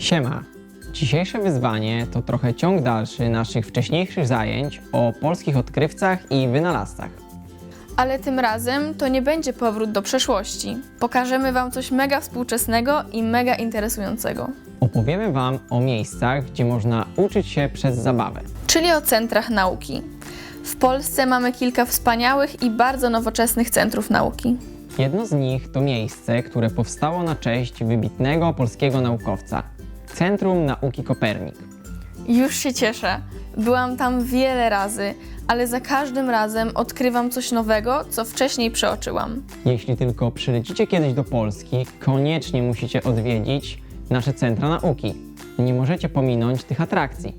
Siema! Dzisiejsze wyzwanie to trochę ciąg dalszy naszych wcześniejszych zajęć o polskich odkrywcach i wynalazcach. Ale tym razem to nie będzie powrót do przeszłości. Pokażemy Wam coś mega współczesnego i mega interesującego. Opowiemy Wam o miejscach, gdzie można uczyć się przez zabawę. Czyli o centrach nauki. W Polsce mamy kilka wspaniałych i bardzo nowoczesnych centrów nauki. Jedno z nich to miejsce, które powstało na cześć wybitnego polskiego naukowca Centrum Nauki Kopernik. Już się cieszę. Byłam tam wiele razy, ale za każdym razem odkrywam coś nowego, co wcześniej przeoczyłam. Jeśli tylko przylecicie kiedyś do Polski, koniecznie musicie odwiedzić nasze centra nauki. Nie możecie pominąć tych atrakcji.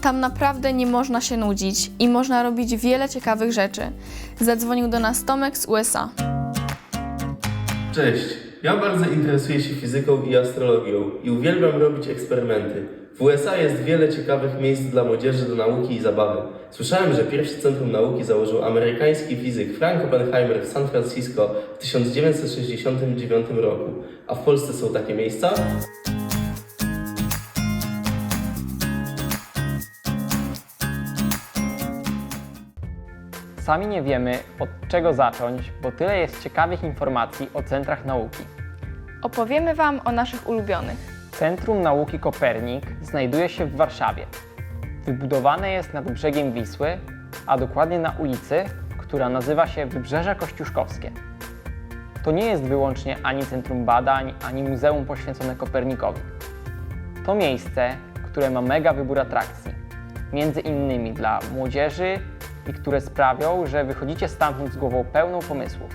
Tam naprawdę nie można się nudzić i można robić wiele ciekawych rzeczy. Zadzwonił do nas Tomek z USA. Cześć, ja bardzo interesuję się fizyką i astrologią i uwielbiam robić eksperymenty. W USA jest wiele ciekawych miejsc dla młodzieży do nauki i zabawy. Słyszałem, że pierwsze centrum nauki założył amerykański fizyk Frank Oppenheimer w San Francisco w 1969 roku. A w Polsce są takie miejsca? Sami nie wiemy od czego zacząć, bo tyle jest ciekawych informacji o centrach nauki. Opowiemy Wam o naszych ulubionych. Centrum Nauki Kopernik znajduje się w Warszawie. Wybudowane jest nad brzegiem Wisły, a dokładnie na ulicy, która nazywa się Wybrzeże Kościuszkowskie. To nie jest wyłącznie ani centrum badań, ani muzeum poświęcone Kopernikowi. To miejsce, które ma mega wybór atrakcji, między innymi dla młodzieży i które sprawią, że wychodzicie stamtąd z głową pełną pomysłów.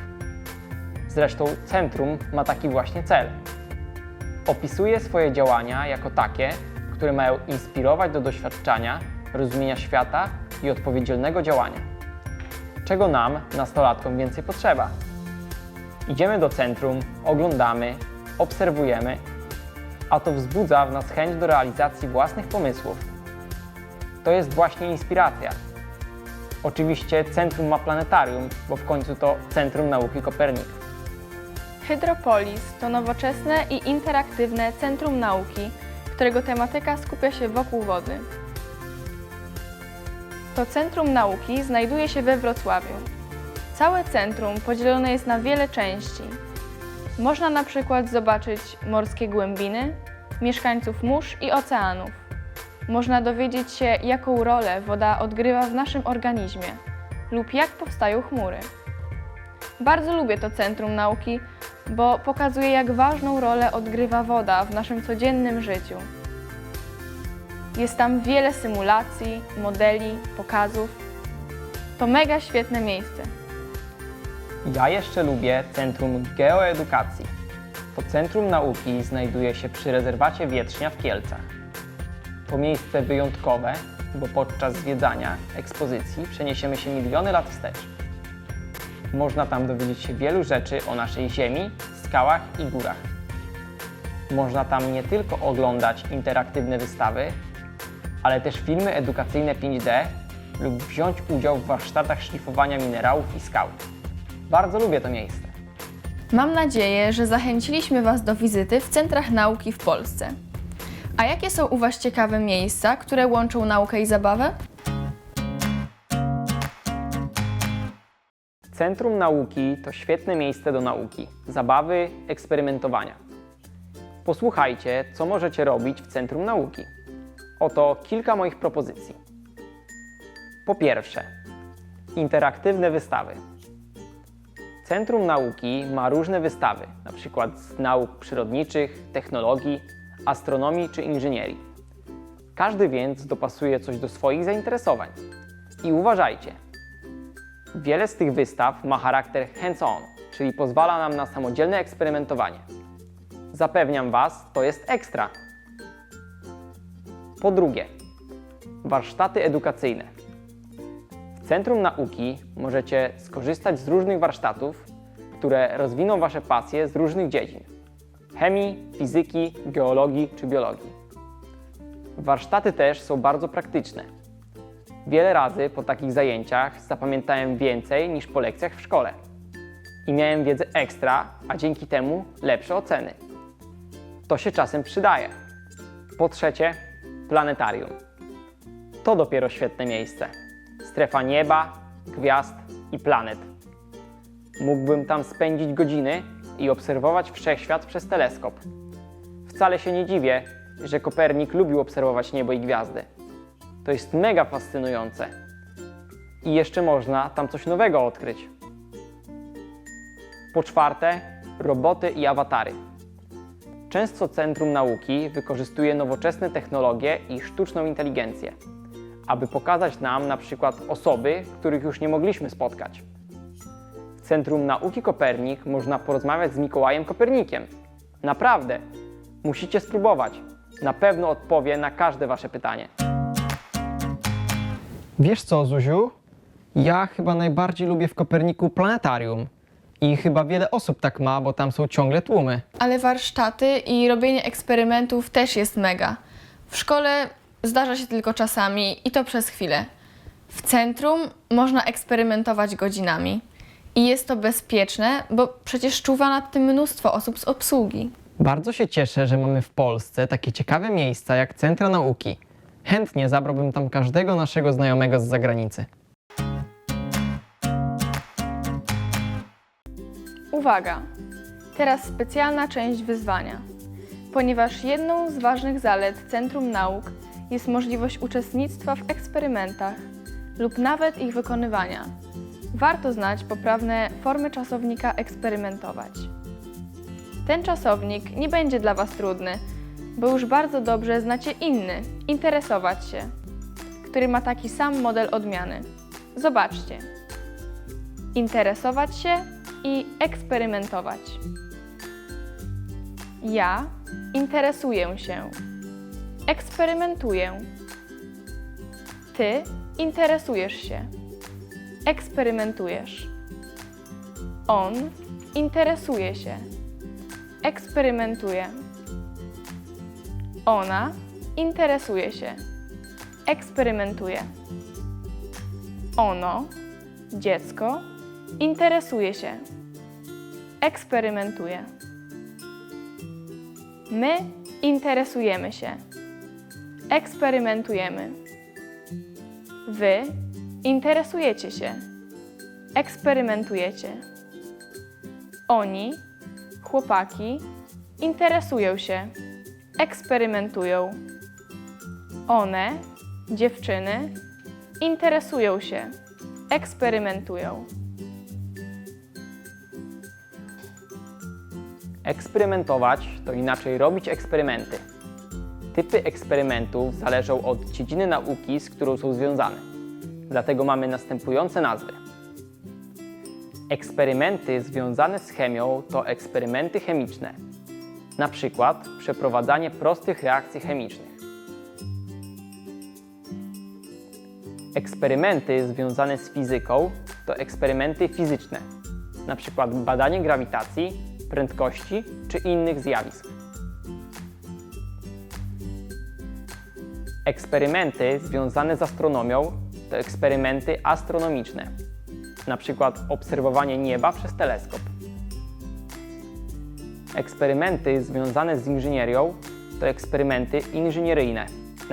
Zresztą centrum ma taki właśnie cel opisuje swoje działania jako takie, które mają inspirować do doświadczania, rozumienia świata i odpowiedzialnego działania. Czego nam, nastolatkom, więcej potrzeba? Idziemy do centrum, oglądamy, obserwujemy, a to wzbudza w nas chęć do realizacji własnych pomysłów. To jest właśnie inspiracja. Oczywiście centrum ma planetarium, bo w końcu to Centrum Nauki Kopernik. Hydropolis to nowoczesne i interaktywne centrum nauki, którego tematyka skupia się wokół wody. To centrum nauki znajduje się we Wrocławiu. Całe centrum podzielone jest na wiele części. Można na przykład zobaczyć morskie głębiny, mieszkańców mórz i oceanów. Można dowiedzieć się, jaką rolę woda odgrywa w naszym organizmie lub jak powstają chmury. Bardzo lubię to centrum nauki, bo pokazuje, jak ważną rolę odgrywa woda w naszym codziennym życiu. Jest tam wiele symulacji, modeli, pokazów. To mega świetne miejsce. Ja jeszcze lubię Centrum Geoedukacji. To centrum nauki znajduje się przy rezerwacie Wietrznia w Kielcach. To miejsce wyjątkowe, bo podczas zwiedzania ekspozycji przeniesiemy się miliony lat wstecz. Można tam dowiedzieć się wielu rzeczy o naszej Ziemi, skałach i górach. Można tam nie tylko oglądać interaktywne wystawy, ale też filmy edukacyjne 5D lub wziąć udział w warsztatach szlifowania minerałów i skał. Bardzo lubię to miejsce. Mam nadzieję, że zachęciliśmy Was do wizyty w centrach nauki w Polsce. A jakie są u Was ciekawe miejsca, które łączą naukę i zabawę? Centrum Nauki to świetne miejsce do nauki, zabawy, eksperymentowania. Posłuchajcie, co możecie robić w Centrum Nauki. Oto kilka moich propozycji. Po pierwsze, interaktywne wystawy. Centrum Nauki ma różne wystawy, np. z nauk przyrodniczych, technologii, astronomii czy inżynierii. Każdy więc dopasuje coś do swoich zainteresowań. I uważajcie, Wiele z tych wystaw ma charakter hands-on, czyli pozwala nam na samodzielne eksperymentowanie. Zapewniam Was, to jest ekstra. Po drugie, warsztaty edukacyjne. W Centrum Nauki możecie skorzystać z różnych warsztatów, które rozwiną Wasze pasje z różnych dziedzin chemii, fizyki, geologii czy biologii. Warsztaty też są bardzo praktyczne. Wiele razy po takich zajęciach zapamiętałem więcej niż po lekcjach w szkole. I miałem wiedzę ekstra, a dzięki temu lepsze oceny. To się czasem przydaje. Po trzecie, planetarium. To dopiero świetne miejsce. Strefa nieba, gwiazd i planet. Mógłbym tam spędzić godziny i obserwować wszechświat przez teleskop. Wcale się nie dziwię, że Kopernik lubił obserwować niebo i gwiazdy. To jest mega fascynujące. I jeszcze można tam coś nowego odkryć. Po czwarte, roboty i awatary. Często Centrum Nauki wykorzystuje nowoczesne technologie i sztuczną inteligencję, aby pokazać nam na przykład osoby, których już nie mogliśmy spotkać. W Centrum Nauki Kopernik można porozmawiać z Mikołajem Kopernikiem. Naprawdę, musicie spróbować. Na pewno odpowie na każde Wasze pytanie. Wiesz co, Zuziu? Ja chyba najbardziej lubię w Koperniku planetarium. I chyba wiele osób tak ma, bo tam są ciągle tłumy. Ale warsztaty i robienie eksperymentów też jest mega. W szkole zdarza się tylko czasami i to przez chwilę. W centrum można eksperymentować godzinami. I jest to bezpieczne, bo przecież czuwa nad tym mnóstwo osób z obsługi. Bardzo się cieszę, że mamy w Polsce takie ciekawe miejsca jak Centra Nauki. Chętnie zabrałbym tam każdego naszego znajomego z zagranicy. Uwaga! Teraz specjalna część wyzwania. Ponieważ jedną z ważnych zalet Centrum Nauk jest możliwość uczestnictwa w eksperymentach lub nawet ich wykonywania, warto znać poprawne formy czasownika eksperymentować. Ten czasownik nie będzie dla Was trudny, bo już bardzo dobrze znacie inny interesować się, który ma taki sam model odmiany. Zobaczcie. Interesować się i eksperymentować. Ja interesuję się. Eksperymentuję. Ty interesujesz się. Eksperymentujesz. On interesuje się. Eksperymentuje. Ona interesuje się. Eksperymentuje. Ono, dziecko, interesuje się. Eksperymentuje. My interesujemy się. Eksperymentujemy. Wy interesujecie się. Eksperymentujecie. Oni, chłopaki, interesują się. Eksperymentują. One, dziewczyny, interesują się. Eksperymentują. Eksperymentować to inaczej robić eksperymenty. Typy eksperymentów zależą od dziedziny nauki, z którą są związane. Dlatego mamy następujące nazwy. Eksperymenty związane z chemią to eksperymenty chemiczne, na przykład przeprowadzanie prostych reakcji chemicznych. Eksperymenty związane z fizyką to eksperymenty fizyczne, na przykład badanie grawitacji, prędkości czy innych zjawisk. Eksperymenty związane z astronomią to eksperymenty astronomiczne, przykład obserwowanie nieba przez teleskop. Eksperymenty związane z inżynierią to eksperymenty inżynieryjne,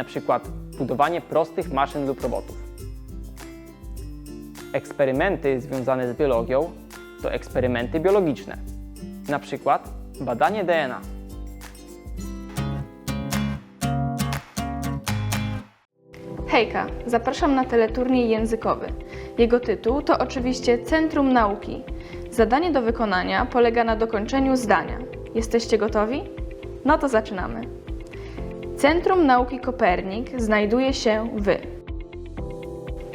przykład budowanie prostych maszyn lub robotów. Eksperymenty związane z biologią to eksperymenty biologiczne, przykład badanie DNA. Hejka, zapraszam na teleturniej językowy. Jego tytuł to oczywiście Centrum Nauki. Zadanie do wykonania polega na dokończeniu zdania. Jesteście gotowi? No to zaczynamy. Centrum Nauki Kopernik znajduje się w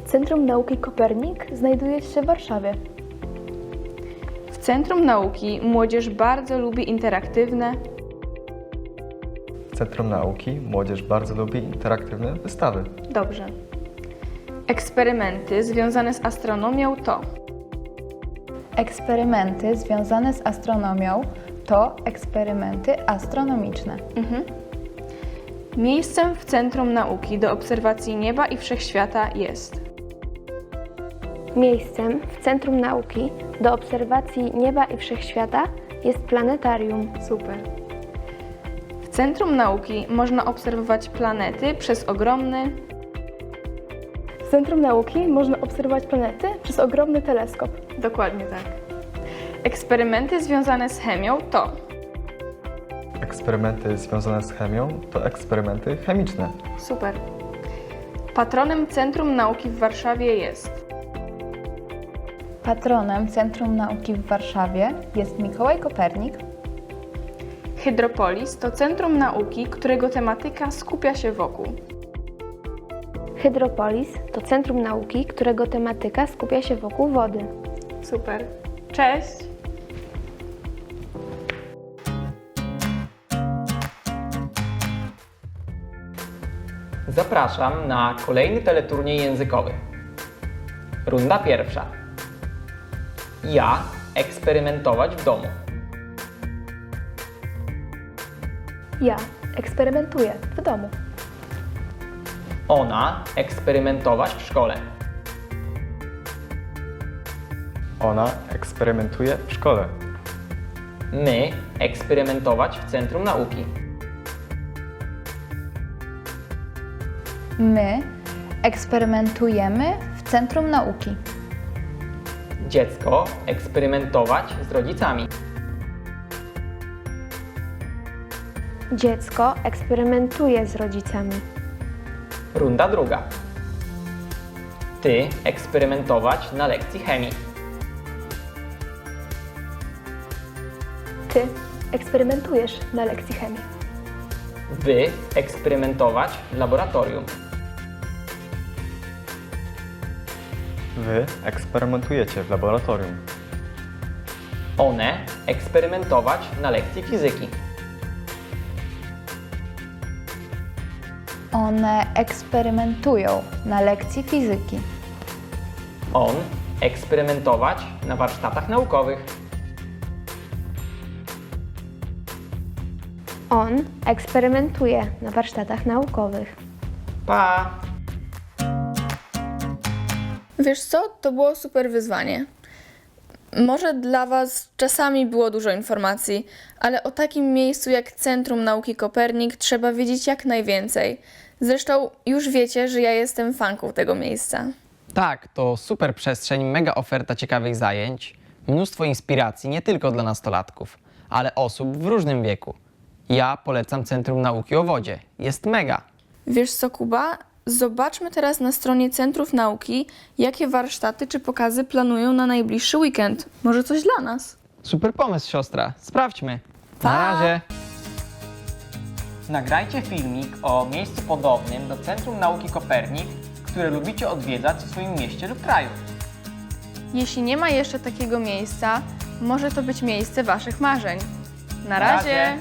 Centrum Nauki Kopernik znajduje się w Warszawie. W Centrum Nauki młodzież bardzo lubi interaktywne, Centrum Nauki młodzież bardzo lubi interaktywne wystawy. dobrze. Eksperymenty związane z astronomią to Eksperymenty związane z astronomią to eksperymenty astronomiczne. Miejscem w Centrum Nauki do obserwacji nieba i wszechświata jest Miejscem w Centrum Nauki do obserwacji nieba i wszechświata jest planetarium. super. W Centrum Nauki można obserwować planety przez ogromny W Centrum Nauki można obserwować planety przez ogromny teleskop. Dokładnie tak. Eksperymenty związane z chemią to Eksperymenty związane z chemią to eksperymenty chemiczne. super. Patronem Centrum Nauki w Warszawie jest Patronem Centrum Nauki w Warszawie jest Mikołaj Kopernik. Hydropolis to centrum nauki, którego tematyka skupia się wokół. Hydropolis to centrum nauki, którego tematyka skupia się wokół wody. Super. Cześć! Zapraszam na kolejny teleturniej językowy. Runda pierwsza. Ja eksperymentować w domu. Ja eksperymentuję w domu. Ona eksperymentować w szkole. Ona eksperymentuje w szkole. My eksperymentować w Centrum Nauki. My eksperymentujemy w Centrum Nauki. Dziecko eksperymentować z rodzicami. Dziecko eksperymentuje z rodzicami. Runda druga. Ty eksperymentować na lekcji chemii. Ty eksperymentujesz na lekcji chemii. Wy eksperymentować w laboratorium. Wy eksperymentujecie w laboratorium. One eksperymentować na lekcji fizyki. One eksperymentują na lekcji fizyki. On eksperymentować na warsztatach naukowych. On eksperymentuje na warsztatach naukowych. Pa! Wiesz co, to było super wyzwanie. Może dla Was czasami było dużo informacji, ale o takim miejscu jak Centrum Nauki Kopernik trzeba wiedzieć jak najwięcej. Zresztą już wiecie, że ja jestem fanką tego miejsca. Tak, to super przestrzeń, mega oferta ciekawych zajęć, mnóstwo inspiracji nie tylko dla nastolatków, ale osób w różnym wieku. Ja polecam Centrum Nauki o Wodzie. Jest mega. Wiesz co, Kuba? Zobaczmy teraz na stronie Centrów Nauki, jakie warsztaty czy pokazy planują na najbliższy weekend. Może coś dla nas? Super pomysł, siostra. Sprawdźmy. Na razie. Nagrajcie filmik o miejscu podobnym do Centrum Nauki Kopernik, które lubicie odwiedzać w swoim mieście lub kraju. Jeśli nie ma jeszcze takiego miejsca, może to być miejsce Waszych marzeń. Na Na razie. razie.